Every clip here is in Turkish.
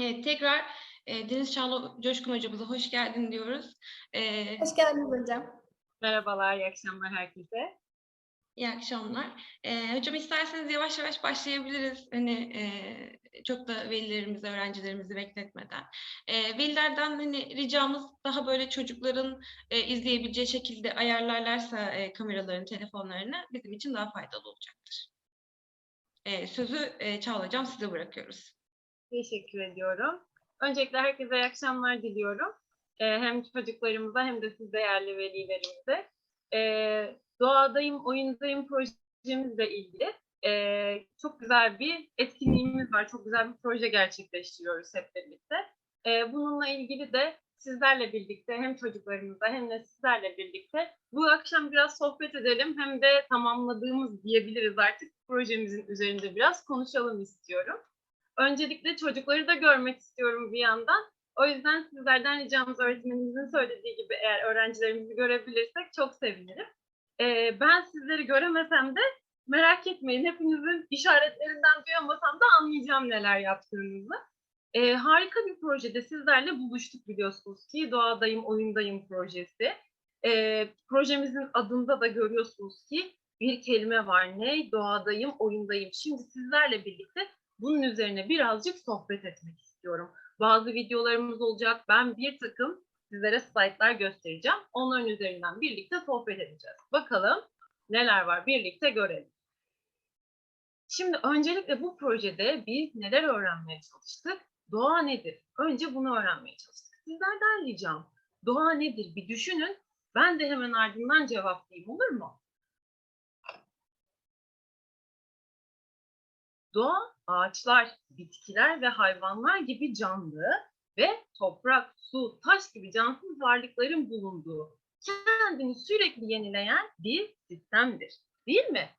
Evet, tekrar e, Deniz Çağla Coşkun hocamıza hoş geldin diyoruz. E, Hoş geldiniz hocam. Merhabalar, iyi akşamlar herkese. iyi akşamlar. E, hocam isterseniz yavaş yavaş başlayabiliriz. Hani e, çok da velilerimizi, öğrencilerimizi bekletmeden. E, velilerden hani ricamız daha böyle çocukların e, izleyebileceği şekilde ayarlarlarsa e, kameralarını, telefonlarını bizim için daha faydalı olacaktır. E, sözü e, Çağla hocam size bırakıyoruz. Teşekkür ediyorum. Öncelikle herkese iyi akşamlar diliyorum. Ee, hem çocuklarımıza hem de siz değerli velilerimize. Ee, doğadayım, oyundayım projemizle ilgili ee, çok güzel bir etkinliğimiz var. Çok güzel bir proje gerçekleştiriyoruz hep birlikte. Ee, bununla ilgili de sizlerle birlikte hem çocuklarımızla hem de sizlerle birlikte bu akşam biraz sohbet edelim hem de tamamladığımız diyebiliriz artık projemizin üzerinde biraz konuşalım istiyorum. Öncelikle çocukları da görmek istiyorum bir yandan. O yüzden sizlerden ricamız öğretmenimizin söylediği gibi eğer öğrencilerimizi görebilirsek çok sevinirim. Ee, ben sizleri göremesem de merak etmeyin. Hepinizin işaretlerinden duyamasam da anlayacağım neler yaptığınızı. Ee, harika bir projede sizlerle buluştuk biliyorsunuz ki Doğadayım, Oyundayım projesi. Ee, projemizin adında da görüyorsunuz ki bir kelime var. Ne? Doğadayım, oyundayım. Şimdi sizlerle birlikte bunun üzerine birazcık sohbet etmek istiyorum. Bazı videolarımız olacak. Ben bir takım sizlere slaytlar göstereceğim. Onların üzerinden birlikte sohbet edeceğiz. Bakalım neler var birlikte görelim. Şimdi öncelikle bu projede biz neler öğrenmeye çalıştık? Doğa nedir? Önce bunu öğrenmeye çalıştık. Sizlerden ricam doğa nedir bir düşünün. Ben de hemen ardından cevaplayayım olur mu? Doğa, ağaçlar, bitkiler ve hayvanlar gibi canlı ve toprak, su, taş gibi cansız varlıkların bulunduğu, kendini sürekli yenileyen bir sistemdir. Değil mi?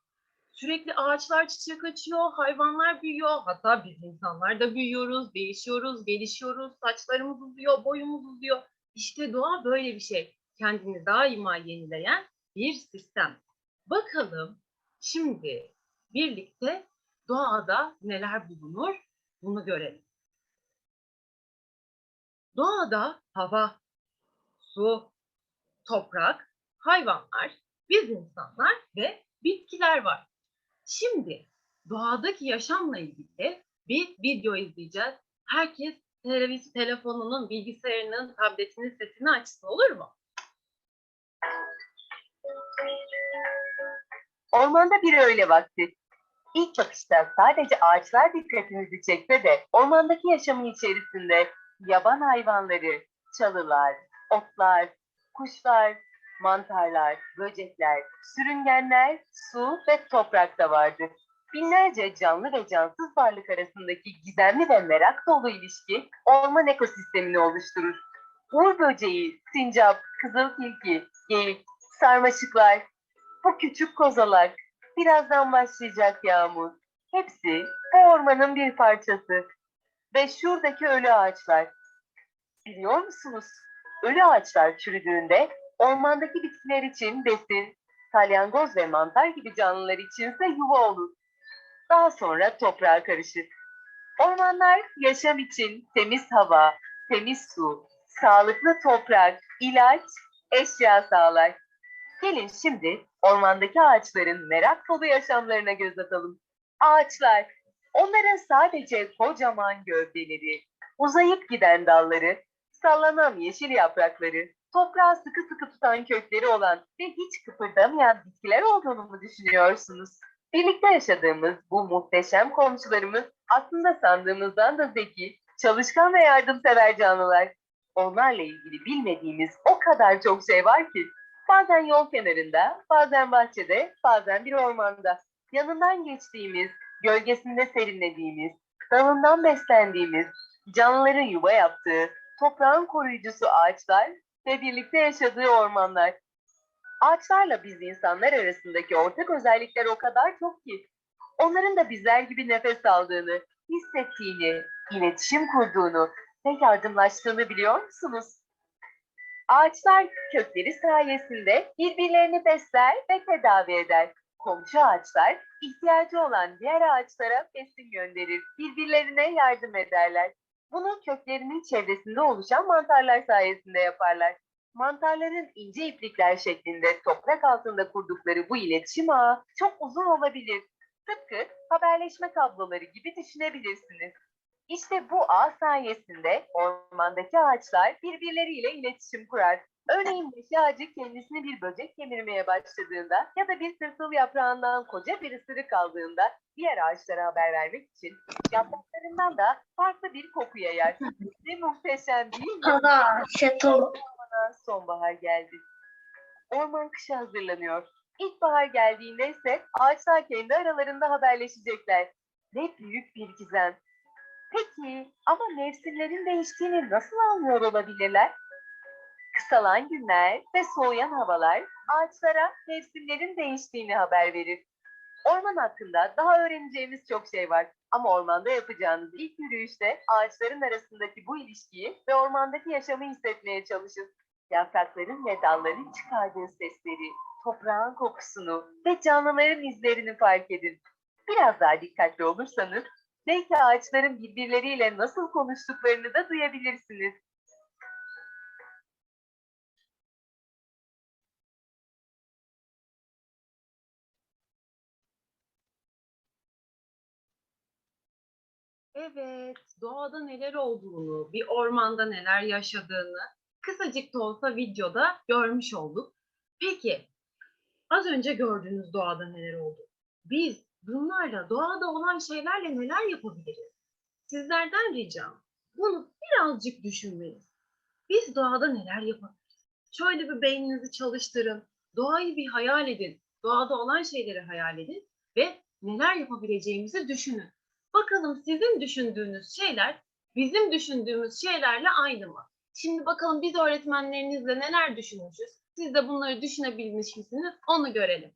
Sürekli ağaçlar çiçek açıyor, hayvanlar büyüyor, hatta biz insanlar da büyüyoruz, değişiyoruz, gelişiyoruz, saçlarımız uzuyor, boyumuz uzuyor. İşte doğa böyle bir şey. Kendini daima yenileyen bir sistem. Bakalım şimdi birlikte doğada neler bulunur bunu görelim. Doğada hava, su, toprak, hayvanlar, biz insanlar ve bitkiler var. Şimdi doğadaki yaşamla ilgili bir video izleyeceğiz. Herkes televiz telefonunun, bilgisayarının, tabletinin sesini açsın olur mu? Ormanda bir öğle vakti. İlk bakışta sadece ağaçlar dikkatinizi çekse de ormandaki yaşamın içerisinde yaban hayvanları, çalılar, otlar, kuşlar, mantarlar, böcekler, sürüngenler, su ve toprak da vardır. Binlerce canlı ve cansız varlık arasındaki gizemli ve merak dolu ilişki orman ekosistemini oluşturur. Uğur böceği, sincap, kızıltilki, geyik, sarmaşıklar, bu küçük kozalak, birazdan başlayacak yağmur. Hepsi bu ormanın bir parçası. Ve şuradaki ölü ağaçlar. Biliyor musunuz? Ölü ağaçlar çürüdüğünde ormandaki bitkiler için besin, salyangoz ve mantar gibi canlılar içinse yuva olur. Daha sonra toprağa karışır. Ormanlar yaşam için temiz hava, temiz su, sağlıklı toprak, ilaç, eşya sağlar. Gelin şimdi ormandaki ağaçların merak dolu yaşamlarına göz atalım. Ağaçlar, onların sadece kocaman gövdeleri, uzayıp giden dalları, sallanan yeşil yaprakları, toprağı sıkı sıkı tutan kökleri olan ve hiç kıpırdamayan bitkiler olduğunu mu düşünüyorsunuz? Birlikte yaşadığımız bu muhteşem komşularımız aslında sandığımızdan da zeki, çalışkan ve yardımsever canlılar. Onlarla ilgili bilmediğimiz o kadar çok şey var ki Bazen yol kenarında, bazen bahçede, bazen bir ormanda. Yanından geçtiğimiz, gölgesinde serinlediğimiz, dalından beslendiğimiz, canlıların yuva yaptığı, toprağın koruyucusu ağaçlar ve birlikte yaşadığı ormanlar. Ağaçlarla biz insanlar arasındaki ortak özellikler o kadar çok ki, onların da bizler gibi nefes aldığını, hissettiğini, iletişim kurduğunu ve yardımlaştığını biliyor musunuz? Ağaçlar kökleri sayesinde birbirlerini besler ve tedavi eder. Komşu ağaçlar ihtiyacı olan diğer ağaçlara besin gönderir, birbirlerine yardım ederler. Bunu köklerinin çevresinde oluşan mantarlar sayesinde yaparlar. Mantarların ince iplikler şeklinde toprak altında kurdukları bu iletişim ağı çok uzun olabilir. Tıpkı haberleşme kabloları gibi düşünebilirsiniz. İşte bu ağ sayesinde ormandaki ağaçlar birbirleriyle iletişim kurar. Örneğin meşe ağacı kendisini bir böcek kemirmeye başladığında ya da bir tırtıl yaprağından koca bir ısırık aldığında diğer ağaçlara haber vermek için yapraklarından da farklı bir koku yayar. Ne muhteşem değil mi? Ormana sonbahar geldi. Orman kışa hazırlanıyor. İlkbahar geldiğinde ise ağaçlar kendi aralarında haberleşecekler. Ne büyük bir gizem. Peki ama mevsimlerin değiştiğini nasıl anlıyor olabilirler? Kısalan günler ve soğuyan havalar ağaçlara mevsimlerin değiştiğini haber verir. Orman hakkında daha öğreneceğimiz çok şey var. Ama ormanda yapacağınız ilk yürüyüşte ağaçların arasındaki bu ilişkiyi ve ormandaki yaşamı hissetmeye çalışın. Yaprakların ve dalların çıkardığı sesleri, toprağın kokusunu ve canlıların izlerini fark edin. Biraz daha dikkatli olursanız belki ağaçların birbirleriyle nasıl konuştuklarını da duyabilirsiniz. Evet, doğada neler olduğunu, bir ormanda neler yaşadığını kısacık da olsa videoda görmüş olduk. Peki, az önce gördüğünüz doğada neler oldu? Biz bunlarla, doğada olan şeylerle neler yapabiliriz? Sizlerden ricam bunu birazcık düşünmeniz. Biz doğada neler yapabiliriz? Şöyle bir beyninizi çalıştırın, doğayı bir hayal edin, doğada olan şeyleri hayal edin ve neler yapabileceğimizi düşünün. Bakalım sizin düşündüğünüz şeyler bizim düşündüğümüz şeylerle aynı mı? Şimdi bakalım biz öğretmenlerinizle neler düşünmüşüz? Siz de bunları düşünebilmiş misiniz? Onu görelim.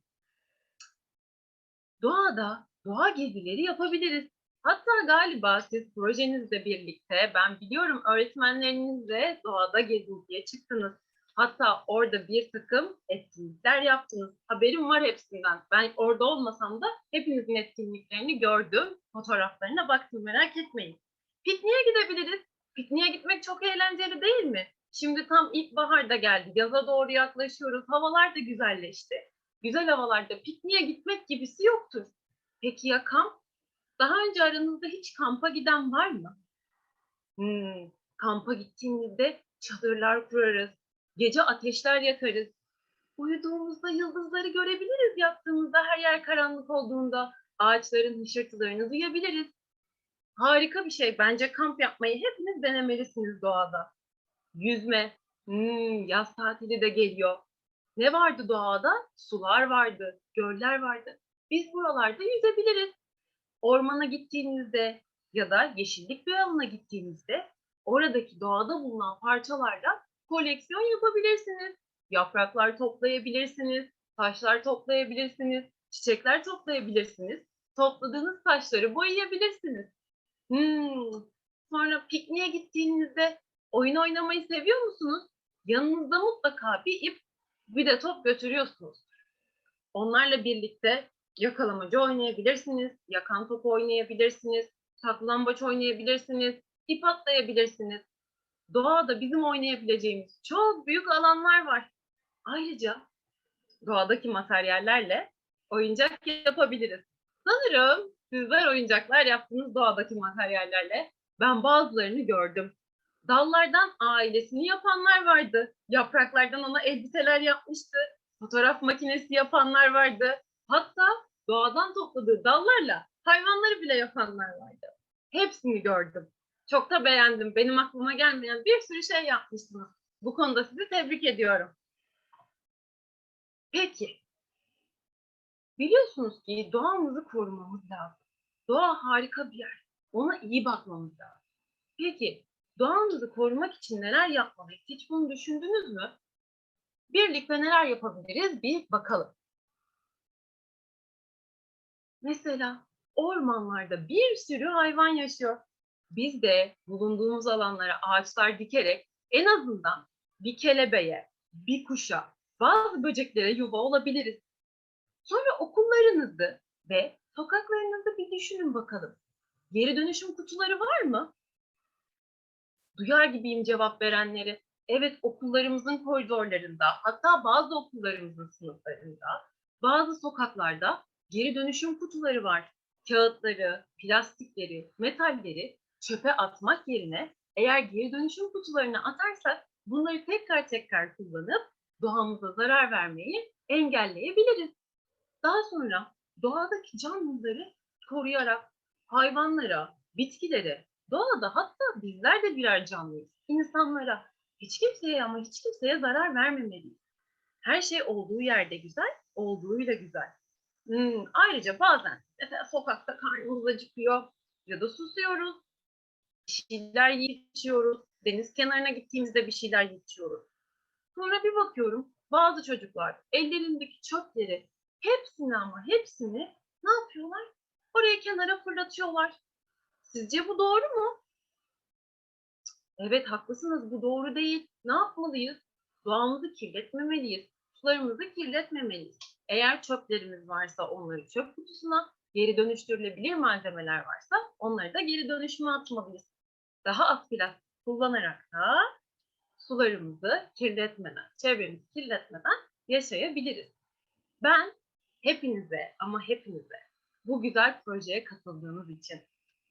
Doğada doğa gezileri yapabiliriz. Hatta galiba siz projenizle birlikte ben biliyorum öğretmenlerinizle doğada gezintiye çıktınız. Hatta orada bir takım etkinlikler yaptınız. Haberim var hepsinden. Ben orada olmasam da hepinizin etkinliklerini gördüm. Fotoğraflarına baktım merak etmeyin. Pikniğe gidebiliriz. Pikniğe gitmek çok eğlenceli değil mi? Şimdi tam ilkbahar da geldi. Yaza doğru yaklaşıyoruz. Havalar da güzelleşti. Güzel havalarda pikniğe gitmek gibisi yoktur. Peki ya kamp? Daha önce aranızda hiç kampa giden var mı? Hmm, kampa gittiğimizde çadırlar kurarız. Gece ateşler yakarız. Uyuduğumuzda yıldızları görebiliriz yattığımızda her yer karanlık olduğunda ağaçların hışırtılarını duyabiliriz. Harika bir şey. Bence kamp yapmayı hepiniz denemelisiniz doğada. Yüzme. Hmm, yaz tatili de geliyor. Ne vardı doğada? Sular vardı, göller vardı. Biz buralarda yüzebiliriz. Ormana gittiğinizde ya da yeşillik bir alana gittiğinizde oradaki doğada bulunan parçalarla koleksiyon yapabilirsiniz. Yapraklar toplayabilirsiniz, taşlar toplayabilirsiniz, çiçekler toplayabilirsiniz. Topladığınız taşları boyayabilirsiniz. Hmm. Sonra pikniğe gittiğinizde oyun oynamayı seviyor musunuz? Yanınızda mutlaka bir ip, bir de top götürüyorsunuz. Onlarla birlikte yakalamacı oynayabilirsiniz, yakan top oynayabilirsiniz, saklambaç oynayabilirsiniz, ip atlayabilirsiniz. Doğada bizim oynayabileceğimiz çok büyük alanlar var. Ayrıca doğadaki materyallerle oyuncak yapabiliriz. Sanırım sizler oyuncaklar yaptınız doğadaki materyallerle. Ben bazılarını gördüm. Dallardan ailesini yapanlar vardı. Yapraklardan ona elbiseler yapmıştı. Fotoğraf makinesi yapanlar vardı. Hatta doğadan topladığı dallarla hayvanları bile yapanlar vardı. Hepsini gördüm. Çok da beğendim. Benim aklıma gelmeyen bir sürü şey yapmışsınız. Bu konuda sizi tebrik ediyorum. Peki. Biliyorsunuz ki doğamızı korumamız lazım. Doğa harika bir yer. Ona iyi bakmamız lazım. Peki doğamızı korumak için neler yapmalıyız? Hiç bunu düşündünüz mü? Birlikte neler yapabiliriz bir bakalım. Mesela ormanlarda bir sürü hayvan yaşıyor. Biz de bulunduğumuz alanlara ağaçlar dikerek en azından bir kelebeğe, bir kuşa, bazı böceklere yuva olabiliriz. Sonra okullarınızı ve sokaklarınızı bir düşünün bakalım. Geri dönüşüm kutuları var mı? Duyar gibiyim cevap verenleri. Evet okullarımızın koridorlarında, hatta bazı okullarımızın sınıflarında, bazı sokaklarda geri dönüşüm kutuları var. Kağıtları, plastikleri, metalleri çöpe atmak yerine eğer geri dönüşüm kutularına atarsak bunları tekrar tekrar kullanıp doğamıza zarar vermeyi engelleyebiliriz. Daha sonra doğadaki canlıları koruyarak hayvanlara, bitkilere, doğada hatta bizler de birer canlıyız. İnsanlara, hiç kimseye ama hiç kimseye zarar vermemeliyiz. Her şey olduğu yerde güzel, olduğuyla güzel. Hmm, ayrıca bazen mesela sokakta karnımız acıkıyor ya da susuyoruz. Bir şeyler yiyip içiyoruz. Deniz kenarına gittiğimizde bir şeyler yiyip içiyoruz. Sonra bir bakıyorum bazı çocuklar ellerindeki çöpleri hepsini ama hepsini ne yapıyorlar? Oraya kenara fırlatıyorlar. Sizce bu doğru mu? Evet haklısınız bu doğru değil. Ne yapmalıyız? Doğamızı kirletmemeliyiz. Sularımızı kirletmemeliyiz. Eğer çöplerimiz varsa onları çöp kutusuna, geri dönüştürülebilir malzemeler varsa onları da geri dönüşüme atmalıyız. Daha az plastik kullanarak da sularımızı kirletmeden, çevremizi kirletmeden yaşayabiliriz. Ben hepinize ama hepinize bu güzel projeye katıldığınız için,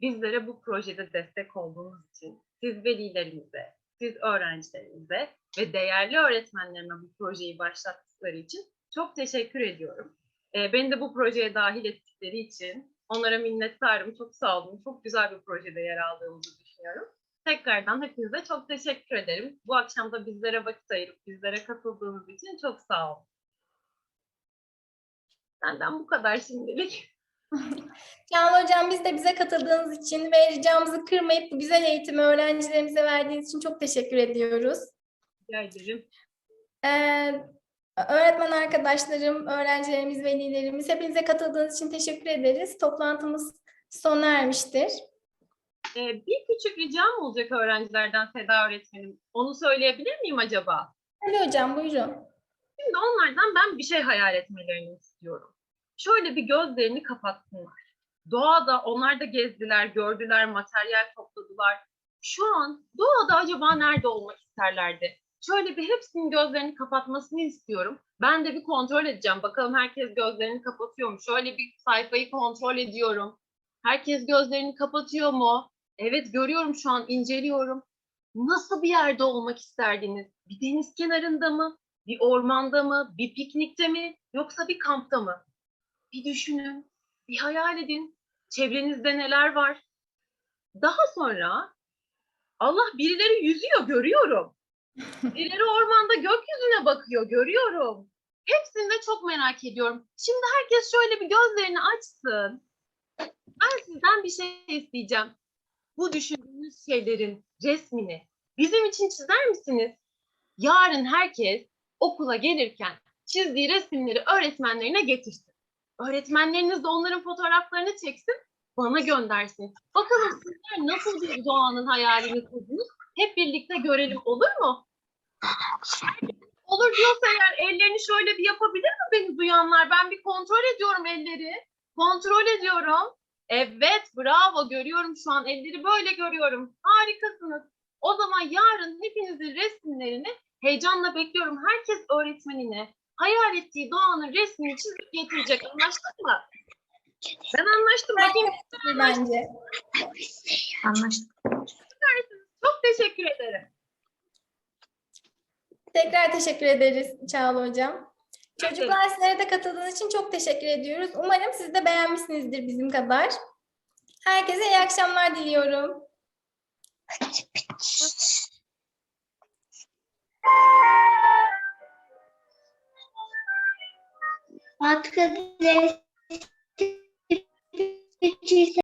bizlere bu projede destek olduğunuz için, siz velilerimize, siz öğrencilerimize ve değerli öğretmenlerime bu projeyi başlattıkları için çok teşekkür ediyorum. Ee, beni de bu projeye dahil ettikleri için onlara minnettarım. Çok sağ olun. Çok güzel bir projede yer aldığımızı düşünüyorum. Tekrardan hepinize çok teşekkür ederim. Bu akşam da bizlere vakit ayırıp bizlere katıldığınız için çok sağ olun. Benden bu kadar şimdilik. Çağla Hocam biz de bize katıldığınız için ve ricamızı kırmayıp bu güzel eğitimi öğrencilerimize verdiğiniz için çok teşekkür ediyoruz. Rica ederim. Ee, öğretmen arkadaşlarım, öğrencilerimiz, velilerimiz hepinize katıldığınız için teşekkür ederiz. Toplantımız sona ermiştir. Ee, bir küçük ricam olacak öğrencilerden Seda öğretmenim. Onu söyleyebilir miyim acaba? Ali Hocam buyurun. Şimdi onlardan ben bir şey hayal etmelerini istiyorum. Şöyle bir gözlerini kapatsınlar. Doğada onlar da gezdiler, gördüler, materyal topladılar. Şu an doğada acaba nerede olmak isterlerdi? Şöyle bir hepsinin gözlerini kapatmasını istiyorum. Ben de bir kontrol edeceğim. Bakalım herkes gözlerini kapatıyor mu? Şöyle bir sayfayı kontrol ediyorum. Herkes gözlerini kapatıyor mu? Evet görüyorum şu an inceliyorum. Nasıl bir yerde olmak isterdiniz? Bir deniz kenarında mı? Bir ormanda mı? Bir piknikte mi? Yoksa bir kampta mı? Bir düşünün, bir hayal edin. Çevrenizde neler var? Daha sonra Allah birileri yüzüyor görüyorum. Birileri ormanda gökyüzüne bakıyor görüyorum. Hepsini de çok merak ediyorum. Şimdi herkes şöyle bir gözlerini açsın. Ben sizden bir şey isteyeceğim. Bu düşündüğünüz şeylerin resmini bizim için çizer misiniz? Yarın herkes okula gelirken çizdiği resimleri öğretmenlerine getirsin. Öğretmenleriniz de onların fotoğraflarını çeksin, bana göndersin. Bakalım sizler nasıl bir doğanın hayalini kurdunuz? Hep birlikte görelim olur mu? Olur diyorsa eğer ellerini şöyle bir yapabilir mi beni duyanlar? Ben bir kontrol ediyorum elleri. Kontrol ediyorum. Evet, bravo. Görüyorum şu an elleri böyle görüyorum. Harikasınız. O zaman yarın hepinizin resimlerini heyecanla bekliyorum. Herkes öğretmenine hayal ettiği doğanın resmini çizip getirecek. Anlaştık mı? Ben anlaştım. Bakayım. Bence. Anlaştık. Çok teşekkür ederim. Tekrar teşekkür ederiz Çağla Hocam. Çocuklar sizlere de katıldığınız için çok teşekkür ediyoruz. Umarım siz de beğenmişsinizdir bizim kadar. Herkese iyi akşamlar diliyorum. Matkı